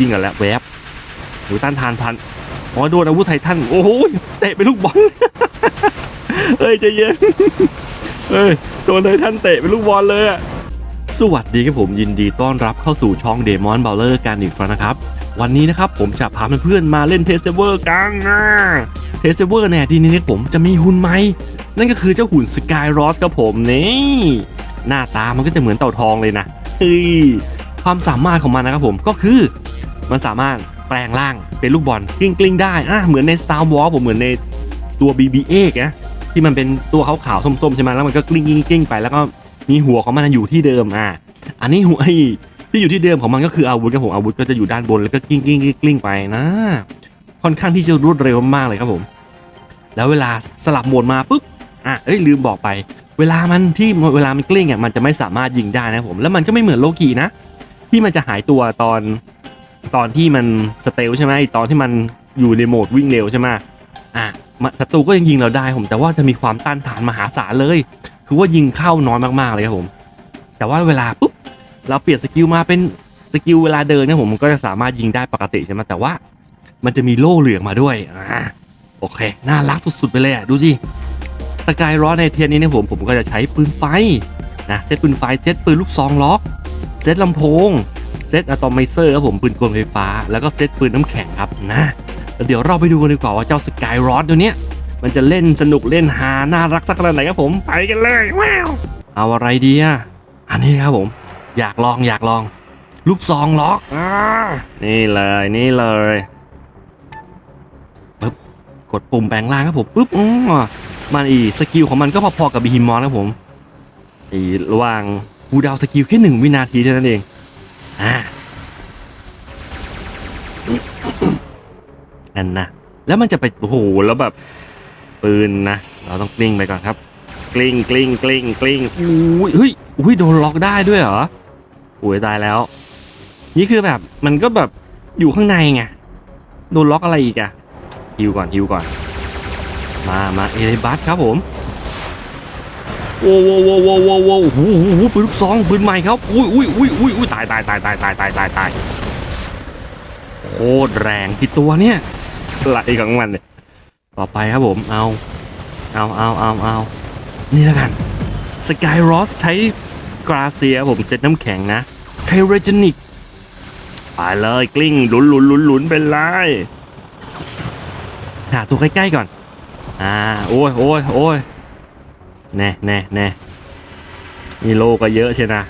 ยิงกันแล้วแวบโอ้ยต้านทานทันอ๋อโดนอาวุธไททันโอ้โหเตะไปลูกบอลเฮ้ยใจเย็นเฮ้ยโดนไททันเตะไปลูกบอลเลยอะสวัสดีครับผมยินดีต้อนรับเข้าสู่ช่องเดมอนเบลเลอร์กันอีกครั้งนะครับ วันนี้นะครับผมจะพาเพื่อนๆมาเล่นเทสเวอร์กันนะเทสเวอร์เนี่ยทีนี้ผมจะมีหุ่นไหมนั่นก็คือเจ้าหุ่นสกายรอสครับผมนี่หน้าตามันก็จะเหมือนเต่าทองเลยนะเฮ้ยความสามารถของมันนะครับผมก็คือ มันสามารถแปลงร่างเป็นลูกบอลกลิ้งกลิ้งๆได้อะเหมือนใน Star Wars ผมเหมือนในตัว BB-8 นะที่มันเป็นตัวขาวๆส้มๆใช่ไหมแล้วมันก็กลิ้งกลิ้งกลิ้งไปแล้วก็มีหัวของมันอยู่ที่เดิมอะอันนี้หัวไอ้ที่อยู่ที่เดิมของมันก็คืออาวุธครับผมอาวุธก็จะอยู่ด้านบนแล้วก็กลิ้งกลิ้งกลิ้งไปนะค่อนข้างที่จะรวดเร็วมากเลยครับผม แล้วเวลาสลับโหมดมาปุ๊บอะเอ้ยลืมบอกไป เวลามันที่เวลามันกลิ้งอะมันจะไม่สามารถยิงได้นะผมแล้วมันก็ไม่เหมือนโลกีนะที่มันจะหายตัวตอน ตอนที่มันสเตลใช่ไหมตอนที่มันอยู่ในโหมดวิ่งเร็วใช่ไหมอะศัตรูก็ยังยิงเราได้ผม แต่ว่าจะมีความต้านทานมหาศาลเลย คือว่ายิงเข้าน้อยมากๆเลยครับผม แต่ว่าเวลาปุ๊บเราเปลี่ยนสกิลมาเป็นสกิลเวลาเดินเนะผมมันก็จะสามารถยิงได้ปกติใช่ไหมแต่ว่ามันจะมีโล่เหลืองมาด้วยอ่าโอเค น่ารักสุดๆไปเลยอะดูสิสกายร้อนในเทียนนี้เนี่ยผมผมก็จะใช้ปืนไฟนะเซตปืนไฟเซตปืนลูกซองล็อก เซตลำโพง เซตอะตอมไมเซอร์ครับผมปืนกลไฟฟ้า แล้วก็เซตปืนน้ำแข็งครับนะแล้วเดี๋ยวเราไปดูกันดีกว่าว่าเจ้าสกายรอดตัวเนี้ยมันจะเล่นสนุกเล่นฮาน่ารักสักขนาดไหนครับผมไปกันเลยว้าวเอาอะไรดีอะอันนี้ครับผม อยากลองอยากลอง ลูกซองล็อกอ่านี่เลยนี่เลยปึ๊บกดปุ่มแปลงร่างครับผมปึ๊บอ๋อมันอีสกิลของมันก็พอๆกับบีฮิมอนครับผมอีระหว่าง คูดาวสกิลแค่หนึ่งวินาทีเท่านั้นเอง อ่านั่นนะ แล้วมันจะไป โอ้โห แล้วแบบ ปืนนะ เราต้องกลิ้งไปก่อนครับ กลิ้งกลิ้งกลิ้งกลิ้งอุ้ยเฮ้ยอุ้ยโดนล็อกได้ด้วยเหรอโอ้ยตายแล้ว นี่คือแบบ มันก็แบบอยู่ข้างในไง โดนล็อกอะไรอีกอะฮิวก่อนฮิวก่อน มา มาเอเลบัสครับผม โอ้โหโอ้โหโอ้โหโอ้โหปืนลูกซองปืนใหม่ครับอุ้ยอุ้ยอุ้ยอุ้ยอุ้ยตายตายตายตายตายตายตายตายโคตรแรงที่ตัวเนี่ยไหลของมันเนี่ยต่อไปครับผมเอาเอาเอาเอาเอานี่แล้วกันสกายรอสใช้กราเซียผมเซตน้ำแข็งนะไคเรจนิกไปเลยกลิ้งหลุนหลุนหลุนหลุนเป็นไรหาตัวใกล้ๆก่อน อ่า โอ้ยโอ้ยโอ้ย แน่แน่แน่นี่โลก็เยอะใช่นะ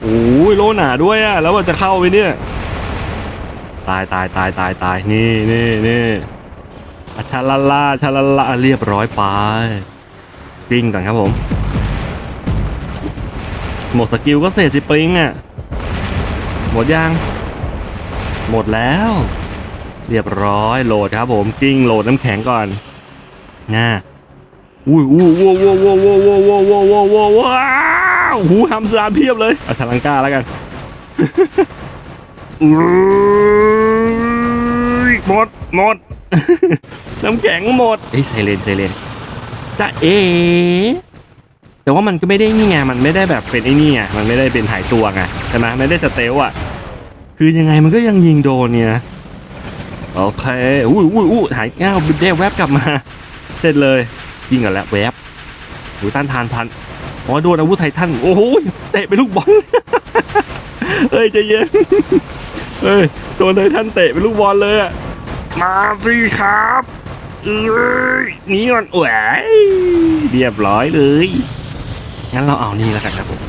โอ้ยโลหนาด้วยอะแล้วมันจะเข้าไปเนี่ยตายตายตายตายตายนี่นี่นี่อะชาลาลาชาลาลาเรียบร้อยไปปิ้งก่อนครับผม หมดสกิลก็เสร็จสิปิงอะหมดยัง หมดแล้ว เรียบร้อยโหลดครับผมกิ้งโหลดน้ำแข็งก่อน ง่าอุ้ยอู้ว้าวว้าวว้าวว้าวว้าวว้าวว้าวว้าวว้าวหูทำสารเพียบเลยเอาชาลังกาแล้วกันอุ้ยหมดหมดน้ำแข็งหมดเฮ้ยไซเลนไซเลนจ้าเอแต่ว่ามันก็ไม่ได้นี่ไงมันไม่ได้แบบเป็นไอ้นี่ไงมันไม่ได้เป็นหายตัวไงใช่ไหมไม่ได้สเตลอะ คือยังไงมันก็ยังยิงโดนเนี่ยนะโอเคอุ้ยอุ้ยอุ้ยหายอ้าวเดวแวบกลับมา เสร็จเลยยิงกันแล้วแวบหูต้านทานทันอ๋อโดนอาวุธไททันโอ้โหเตะไปลูกบอลเฮ้ยใจเย็นเฮ้ยโดนไททันเตะไปลูกบอลเลยอะมาสิครับเอ้ยนี่ก่อนแหวเรียบร้อยเลยงั้นเราเอานี่แล้วกันครับผม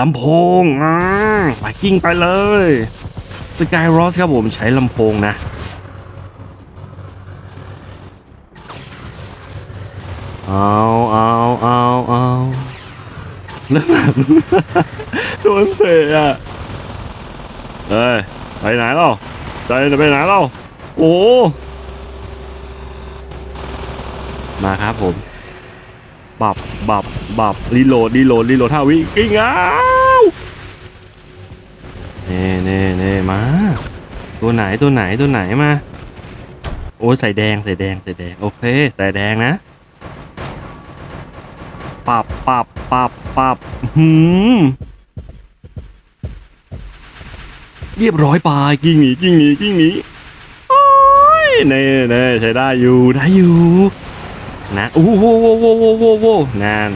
ลำโพงอ่าไปกิ้งไปเลยสกายรอสครับผมใช้ลำโพงนะ เอาเอาเอาเอาแล้วแบบโดนเตะอะเอ้ยไปไหนเล่าใจจะไปไหนเล่าโอ้มาครับผม บับ บับ บับ รีโหลด รีโหลด รีโหลดท่าวิกิ้งอ้าวเน่เน่เน่มา ตัวไหน ตัวไหน ตัวไหนมา โอ้ยใส่แดง ใส่แดง ใส่แดง โอเค ใส่แดงนะ ปับปับปับปับหืมเรียบร้อยไปกิ้งหนีกิ้งหนีกิ้งหนีโอ้ยเน่เน่ใช้ได้อยู่ได้อยู่นะโอ้โหโว้โว้โว้โว้โว้นั่น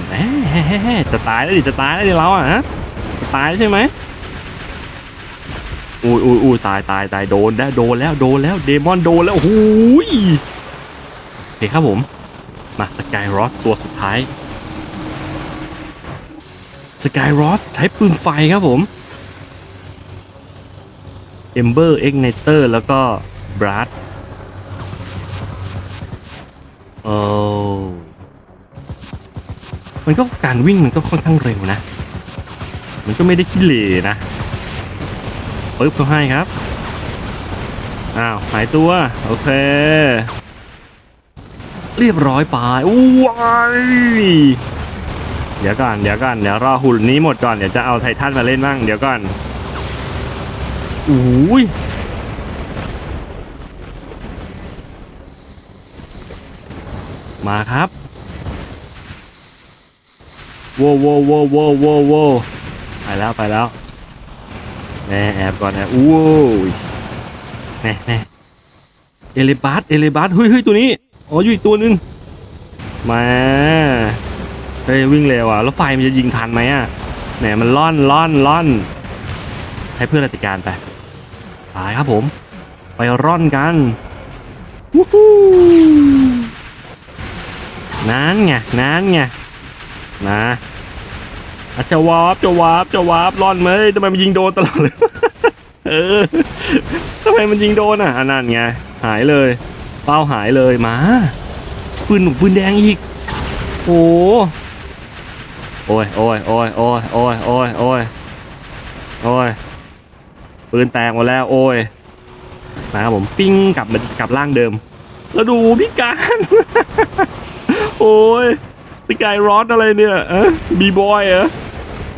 จะตายแล้วดิจะตายแล้วดิเราอะฮะจะตายใช่ไหมอุ้ยอุ้ยอุ้ยตายตายตายโดนแล้วโดนแล้วโดนแล้วเดมอนโดนแล้วโอ้โหยโอเคครับผมมาสกายรอสตัวสุดท้าย สกายรอสใช้ปืนไฟครับผม Ember Igniter แล้วก็ Blast โอ้มันก็การวิ่งมันก็ค่อนข้างเร็วนะ มันก็ไม่ได้ขี้เหร่นะปึ๊บเขาให้ครับ อ้าว หายตัว โอเค เรียบร้อยไปอู้วาย ดี๋ยวก่อนเดี๋ยวก่อนเดี๋ยวรอหุ่นนี้หมดก่อนเดี๋ยวจะเอาไททันมาเล่นบ้างเดี๋ยวก่อนอุ้ยมาครับโวโวโวโวโวโวไปแล้วไปแล้วแน่แอบก่อนนะอู้ยแน่แน่เอเลบัสเอเลบัสเฮ้ยเฮ้ยตัวนี้ อ๋ออยู่อีกตัวนึงมา เฮ้ยวิ่งเร็วอะแล้วไฟมันจะยิงทันไหมอะแหมมันล่อนล่อนล่อน ให้เพื่อนราชการไปไปครับผม ไปร่อนกันวู้ฮู้นั่นไงนั่นไงนะอาจจะวาร์ปจะวาร์ปจะวาร์ปร่อนไหมทำไมมันยิงโดนตลอดเลยเออทำไมมันยิงโดนอะอันนั่นไงหายเลย เป้าหายเลยมาปืนหนุ่มปืนแดงอีกโอ้ โอ้ยโอ้ยโอ้ยโอ้ยโอ้ยโอ้ยโอ้ยโอ้ยปืนแตกหมดแล้ว โอ้ยนะครับผมปิ้งกลับมากลับร่างเดิม แล้วดูพิการ โอ้ยสกายรอดอะไรเนี่ยอะบีบอยเหรอ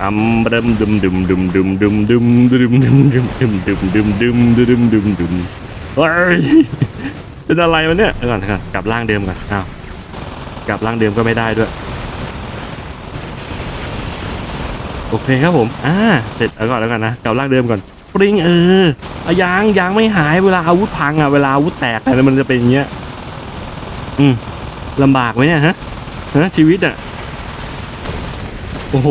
อัมดึมดึมดึมดึมดึมดึมดึมดึมดึมดึมดึมดึมดึมดึมดึมดึมดึมเฮ้ยเป็นอะไรวะเนี่ยก่อนก่อนกลับร่างเดิมก่อนอ้าวกลับร่างเดิมก็ไม่ได้ด้วย โอเคครับผม อ่า เสร็จแล้วก่อนแล้วกันนะกลับร่างเดิมก่อน ปริงเออเอายางยางไม่หายเวลาอาวุธพังอะเวลาอาวุธแตกอะไรมันจะเป็นอย่างเงี้ย อืมลำบากไหมเนี่ยฮะฮะชีวิตอะ โอ้โห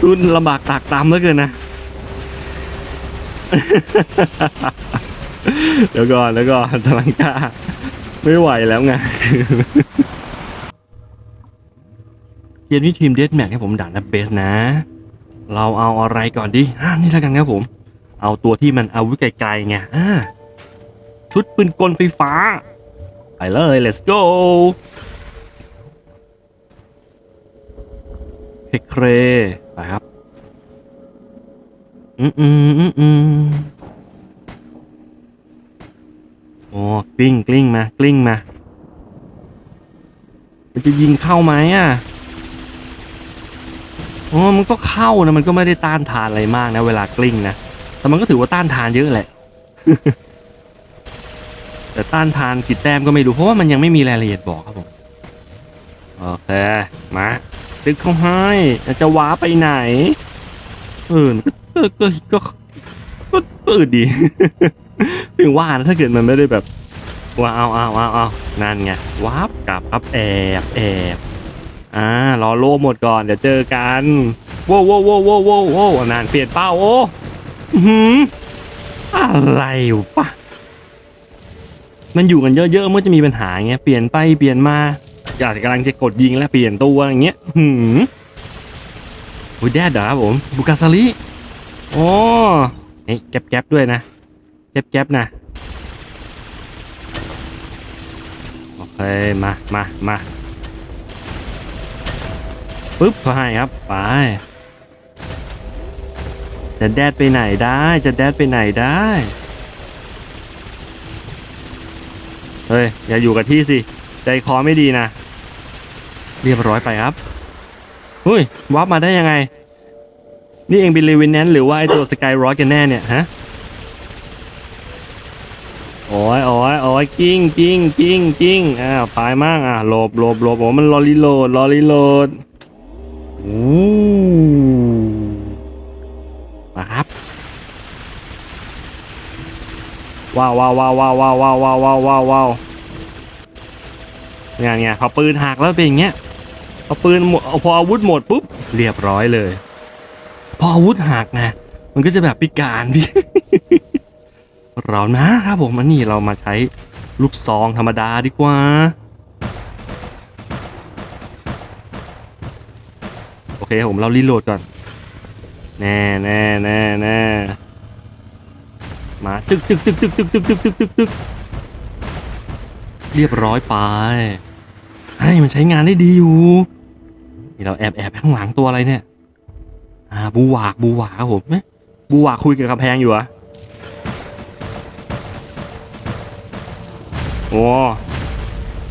สู้ลำบากตากตามเหลือเกินนะ เดี๋ยวก่อนแล้วก่อนตลังกาไม่ไหวแล้วไง เกมนี้ทีมเดสแม็กให้ผมด่านับเบสนะ เราเอาอะไรก่อนดีอ่านี่แล้วกันครับผม เอาตัวที่มันอาวุธไกลๆไงอ่าชุดปืนกลไฟฟ้า ไปเลย let's go เฮเครไปครับ อืมอืมอืมอืมโอ้กลิ้งกลิ้งมากลิ้งมา มันจะยิงเข้าไหมอะ อ๋อมันก็เข้านะมันก็ไม่ได้ต้านทานอะไรมากนะ เวลากลิ้งนะ แต่มันก็ถือว่าต้านทานเยอะแหละ แต่ต้านทานกี่แต้มก็ไม่รู้เพราะว่ามันยังไม่มีรายละเอียดบอกครับผม โอเค มาดึกเข้าให้จะว้าไปไหน เออ ก็ ก็ ก็ ก็ก็อืดดีถึงว่านะถ้าเกิดมันไม่ได้แบบ ว่าเอาเอาเอาเอานั่นไงว้าบกลับครับแอบแอบ อ่ารอโล่หมดก่อนเดี๋ยวเจอกันโว้วโว้วโว้วโว้วโว้วโว้นานเปลี่ยนเป้าโอ้อื้อหืออะไรวะมันอยู่กันเยอะๆเมื่อจะมีปัญหาเงี้ยเปลี่ยนไปเปลี่ยนมาอยากกำลังจะกดยิงแล้วเปลี่ยนตัวอย่างเงี้ยหืมอุ้ยแดดเหรอครับผมบุกาซาลิอ๋อเฮ้ยแก๊บแก๊บด้วยนะแก๊บแก๊บนะโอเคมามามา ปึ๊บเขาให้ครับไปจะแดดไปไหนได้จะแดดไปไหนได้ เฮ้ย อย่าอยู่กับที่สิ ใจคอไม่ดีนะ เรียบร้อยไปครับเฮ้ยวับมาได้ยังไง นี่เองเป็นเลวินแนนหรือว่าไอตัวสกายรอ k กันแน่เนี่ยฮะโอ้ยโอ้ยโอ้ยกิ้งกิ้งกิ้งกิ้งอ้าวตายมากอะหลบหลบหลบโอ้มันรอรีโหลดรอรีโหลด มาครับว้าวว้าวว้าวว้าวว้าวว้าวว้าวว้าวว้าวว้าวงานไงพอปืนหักแล้วเป็นอย่างเงี้ยพอปืนหมดพออาวุธหมดปุ๊บเรียบร้อยเลย พออาวุธหักไงมันก็จะแบบพิการพี่เรานะครับผมอันนี้เรามาใช้ลูกซองธรรมดาดีกว่า เคผมเรารีโหลดก่อน แน่แน่แน่แน่มาตึกตึกตึกตึกตึกตึกตึกตึกตึกตึกเรียบร้อยไปให้มันใช้งานได้ดีอยู่ นี่เราแอบแอบข้างหลังตัวอะไรเนี่ย อ่าบูวากบูวากครับผมเอ๊ะบูวากคุยกับกำแพงอยู่อะโอ้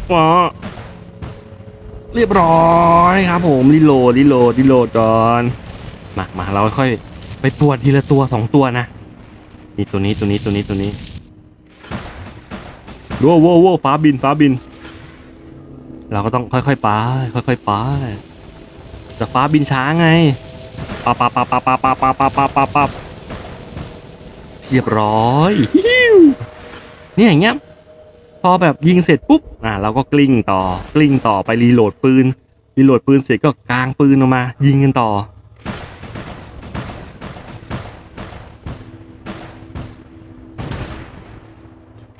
โอ้ เรียบร้อยครับ ผมรีโหลดรีโหลดรีโหลดก่อนมามาเราค่อยๆไปปวดทีละตัวสองตัวนะนี่ตัวนี้ตัวนี้ตัวนี้ตัวนี้ว้วว้วโว้วฟ้าบินฟ้าบิน เราก็ต้องค่อยๆไปค่อยๆไปแต่ฟ้าบินช้าไงปับปับปับปับปับปับปับปับปับปับปับเรียบร้อยเนี่ยอย่างเงี้ย อแบบยิงเสร็จปุ๊บอ่าเราก็กลิ้งต่อกลิ้งต่อไปรีโหลดปืนรีโหลดปืนเสร็จก็กางปืนออกมา ยิงกันต่อ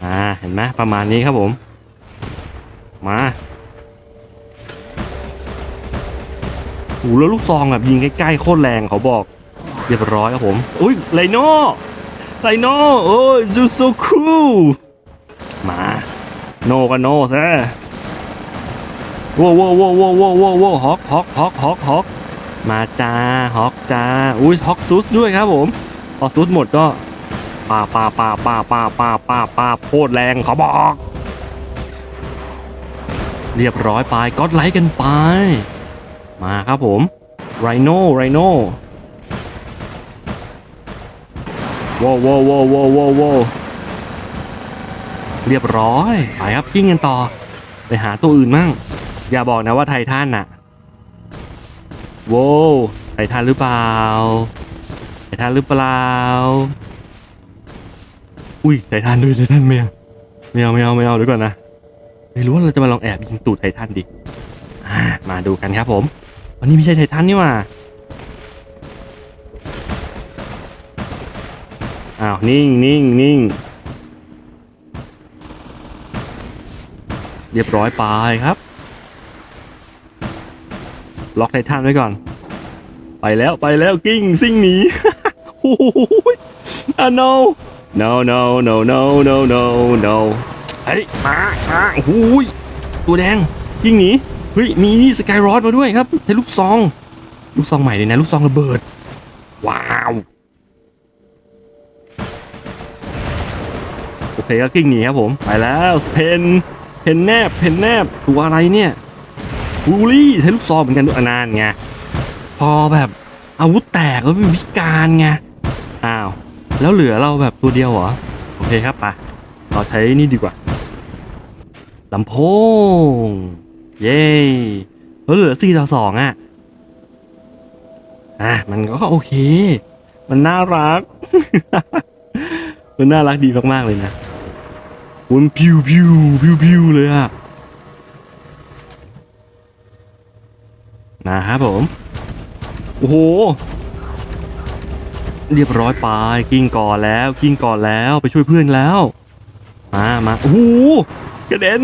อ่าเห็นไหมประมาณนี้ครับผม มาโอ้โหแล้วลูกซองแบบยิงใกล้ๆโคตรแรงเขาบอก เรียบร้อยครับผม อุ้ยไลโน่ไลโน่โอ้ยซูโซคูมา โนก็โนซะว้วว้วโว้วว้วโว้วว้วโว้วฮอกฮอกฮอกฮอกฮอกมาจ้าฮอกจ้าอุ้ยฮอกซุสด้วยครับผม พอซุสหมดก็ป้าป้าป้าป้าป้าป้าป้าป้าโคตรแรงเขาบอก เรียบร้อยไปก็ไลค์กันไป มาครับผมไรโน่ไรโน่ว้วว้วว้วว้วว้วโว้ว เรียบร้อย ไปครับกิ้งกันต่อ ไปหาตัวอื่นมั่ง อย่าบอกนะว่าไททันน่ะโว้ไททันหรือเปล่า ไททันหรือเปล่า อุ้ยไททันด้วยไททันไม่เอาไม่เอาไม่เอาไม่เอาเดี๋ยวก่อนนะไม่รู้ว่าเราจะมาลองแอบยิงตูดไททันดิมาดูกันครับผม วันนี้ไม่ใช่ไททันนี่ว่าอ้าวนิ่งนิ่งนิ่ง เรียบร้อยไปครับ ล็อกไททันไว้ก่อน ไปแล้วไปแล้วกิ้งซิ่งหนีโอ้ยอะ no no no no no no no no เฮ้ยมามาโอ้ยตัวแดงกิ้งหนีเฮ้ยมีนี่สกายรอดมาด้วยครับใช้ลูกซอง ลูกซองใหม่เลยนะ ลูกซองระเบิด ว้าวโอเคก็กิ้งหนีครับผม ไปแล้วสเพน เพนแนบเพนแนบตัวอะไรเนี่ยบูลี่ใช้ลูกซองเหมือนกันด้วยอนานไงพอแบบอาวุธแตกแล้วเป็นพิการไงอ้าวแล้วเหลือเราแบบตัวเดียวเหรอโอเคครับไปเราใช้นี่ดีกว่าลำโพง เย้แล้วเหลือ4ต่อ2อะอะมันก็โอเค มันน่ารัก มันน่ารักดีมากๆเลยนะ มันพิวพิวพิวพิวเลยอะนะครับผม โอ้โห เรียบร้อยไปกิ้งก่อนแล้วกิ้งก่อนแล้วไปช่วยเพื่อนแล้ว มามาโอ้โหกระเด็น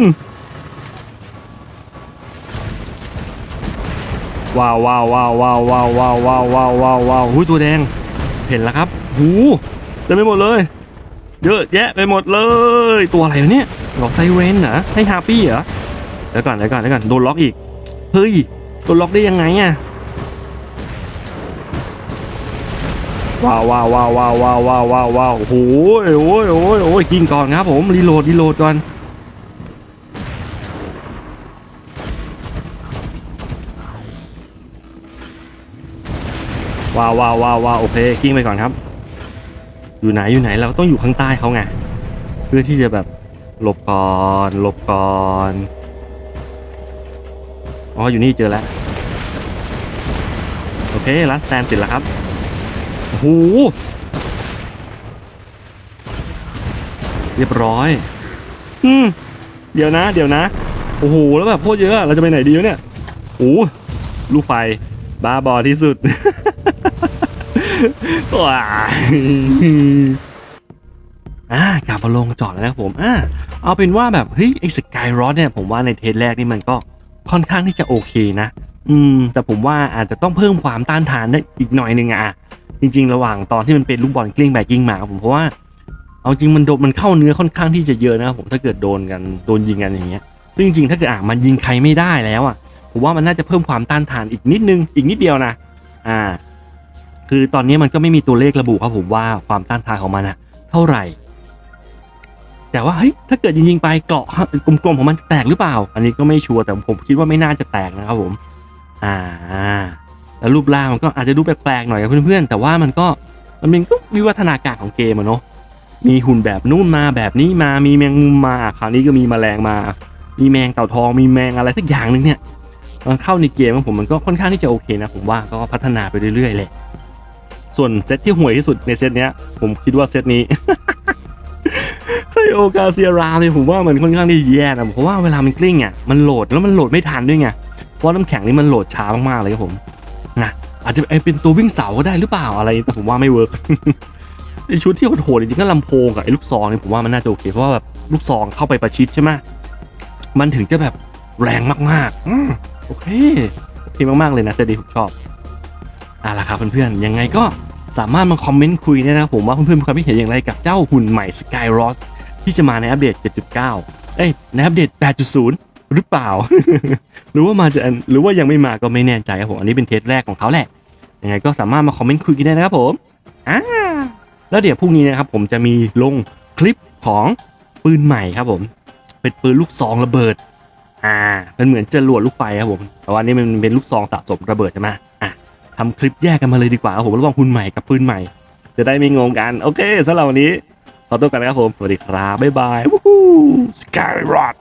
ว้าวว้าวว้าวว้าวว้าวว้าวว้าวว้าวว้าวตัวแดง เห็นแล้วครับ หูเต็มไปหมดเลย เยอะแยะไปหมดเลย ตัวอะไรวะเนี่ยหลอกไซเรนเหรอให้ฮาปี้เหรอเดี๋ยวก่อนเดี๋ยวก่อนเดี๋ยวก่อนโดนล็อกอีก เฮ้ยโดนล็อกได้ยังไงอะว้าวว้าวว้าวว้าวว้าวว้าวว้าวว้าวโอ้โหโอ้ยโอ้ยโอ้ยกินก่อนครับผมรีโหลดรีโหลดก่อนว้าวว้าวว้าวว้าวโอเคกิ้งไปก่อนครับ อยู่ไหนอยู่ไหนเราต้องอยู่ข้างใต้เขาไงเพื่อที่จะแบบหลบก่อนหลบก่อนอ๋ออยู่นี่เจอแล้วโอเคลัสแตนติดแล้วครับโอ้โหรียบร้อยอืมเดี๋ยวนะ เดี๋ยวนะโอ้โหแล้วแบบโคตรเยอะอะเราจะไปไหนดีวะเนี่ยโอ้ลูกไฟบ้าบอที่สุด ว้าอ่ากลับมาลงจอดแล้วนะครับผมอ่าเอาเป็นว่าแบบเฮ้ยไอ้สกายรอดเนี่ยผมว่าในเทสแรกนี่มันก็ค่อนข้างที่จะโอเคนะ อืม แต่ผมว่าอาจจะต้องเพิ่มความต้านทานได้อีกหน่อยหนึงอะจริง ๆ ระหว่างตอนที่มันเป็นลูกบอลกลิ้งแบกกิ้งมาผมเพราะว่า เอาจริงมันโดนมันเข้าเนื้อค่อนข้างที่จะเยอะนะครับผมถ้าเกิดโดนกันโดนยิงกันอย่างเงี้ยซึ่งจริงๆถ้าเกิดอะมันยิงใครไม่ได้แล้วอะผมว่ามันน่าจะเพิ่มความต้านทานอีกนิดนึงอีกนิดเดียวนะอ่า คือตอนนี้มันก็ไม่มีตัวเลขระบุครับผมว่าความต้านทานของมันอะเท่าไหร่ แต่ว่าเฮ้ยถ้าเกิดยิงๆไปเกาะกลมๆของมันแตกหรือเปล่า อันนี้ก็ไม่ชัวร์แต่ผมคิดว่าไม่น่าจะแตกนะครับผม อ่า แล้วรูปร่างมันก็อาจจะดูแปลกๆหน่อยกับเพื่อนๆแต่ว่ามันก็มันเป็นก็วิวัฒนาการของเกมอะเนาะมีหุ่นแบบนู่นมาแบบนี้มามีแมงมุมมาคราวนี้ก็มีแมลงมา มีแมงเต่าทองมีแมงอะไรสักอย่างหนึ่งเนี่ยมันเข้าในเกมของผมมันก็ค่อนข้างที่จะโอเคนะผมว่าก็พัฒนาไปเรื่อยๆเลย ส่วนเซตที่ห่วยที่สุดในเซตเนี้ย ผมคิดว่าเซตนี้ ไคโอกาเซียราเลยผมว่ามันค่อนข้างที่แย่นะเพราะว่าเวลามันกลิ้งอะมันโหลดแล้วมันโหลดไม่ทันด้วยไงเพราะน้ำแข็งนี่มันโหลดช้ามากๆเลยครับผมนะอาจจะเป็นตัววิ่งเสาก็ได้หรือเปล่าอะไรแต่ผมว่าไม่เวิร์กไอชุดที่โหดจริงๆก็ลำโพงกับไอ้ลูกซองเนี่ยผมว่ามันน่าจะโอเคเพราะว่าแบบลูกซองเข้าไปประชิดใช่ไหมมันถึงจะแบบแรงมากๆอืมโอเคโอเคมากๆเลยนะเซตดีผมชอบ อะล่ะครับเพื่อนๆ ยังไงก็สามารถมาคอมเมนต์คุยได้นะครับผมว่าเพื่อนๆมีความคิดเห็นอย่างไรกับเจ้าหุ่นใหม่ Sky r o s ที่จะมาในอัปเดต 7.9 เอ้ยในอัปเดต 8.0 หรือเปล่า หรือว่ามาจะหรือว่ายังไม่มาก็ไม่แน่ใจครับผม อันนี้เป็นเทสแรกของเขาแหละ ยังไงก็สามารถมาคอมเมนต์คุยกันได้นะครับผมอ่าแล้วเดี๋ยวพรุ่งนี้นะครับผมจะมีลงคลิปของปืนใหม่ครับผม เป็นปืนลูกซองระเบิด อ่าเป็นเหมือนจรวดลูกไฟครับผม แต่ว่านนี่มันเป็นลูกซองสะสมระเบิดใช่ไหมอะ ทำคลิปแยกกันมาเลยดีกว่าครับผมระหว่างหุ่นใหม่กับปืนใหม่ จะได้ไม่งงกัน โอเคสำหรับวันนี้ขอตัวกันนะครับผม สวัสดีครับ บ๊ายบายวู้ฮู้สกายรอด